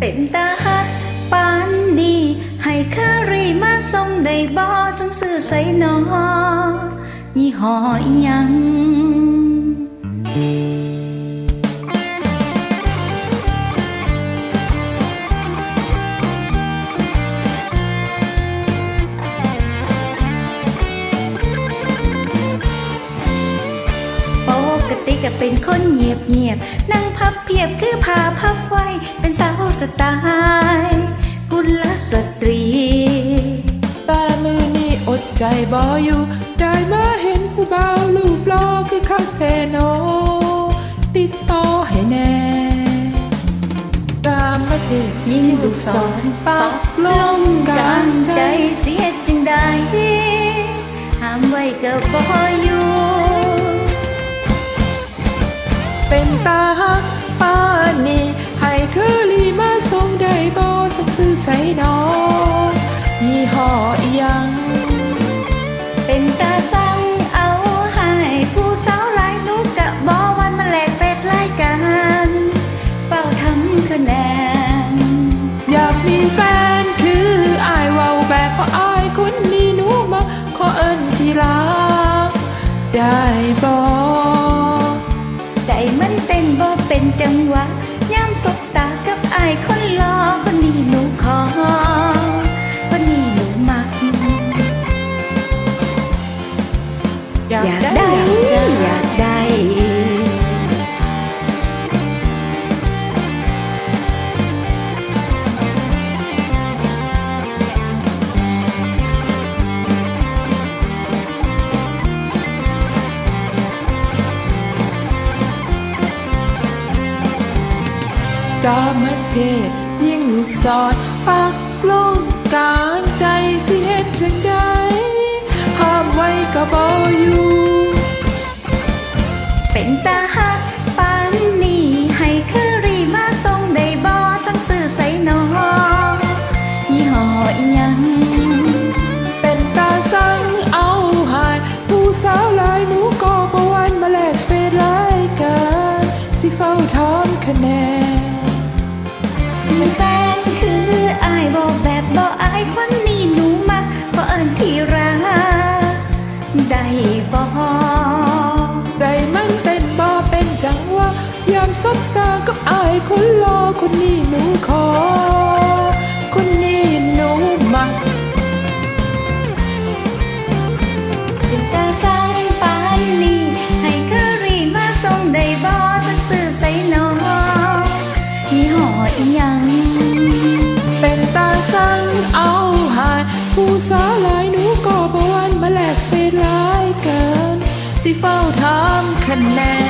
เป็นตาฮักปานดี ให้คารีมาส่งได้บ่จังซื้อใส่หนอยี่ห้ออิหยังปกติก็เป็นคนเงียบเงียบนั่งพับ เพียบคือพาพับไว้ เป็นสาวสไตล์กุลสตรี แต่มือนี้อดใจบ่อยู่ ได้มาเห็นผู้บ่าวรูปหล่อคือคักแทโน ติดต่อให้แน่ตามมาเทศยิ่งลูกศรปักลงกลางใจเสียจังได้ห้ามไว้ก็บ่อยู่ เป็นตา คะแนน อยากมีแฟนคืออายเว้าแบบเพราะอายคนนี้หนูมาขอเอิ้นที่รัก ได้บ่ใจมันเต้นบ่เป็นจังหวะย่ำสบตากับอายคนรอคนนี้หนูขอคนนี้หนูมัก อยากอยากได้ กามเทศยิ่งสอดปักลงกลางใจสิเฮ็ดจังได มีแฟนคืออายบอกแบบบอกอายคนนี้หนูมักขอเอิญที่รักได้บอใจมันเต้นบ่เป็นจังหวะยามสบตากับอายคนรอคนนี้หนูขอ คนนี้หนูมักเป็นตาสายปา ยัง เป็นตาสั่งเอาหาย ผู้สาหลายหนูก็บ่หวันมาแลกเฟรร้ายเกิน สิเฝ้าถามคะแนน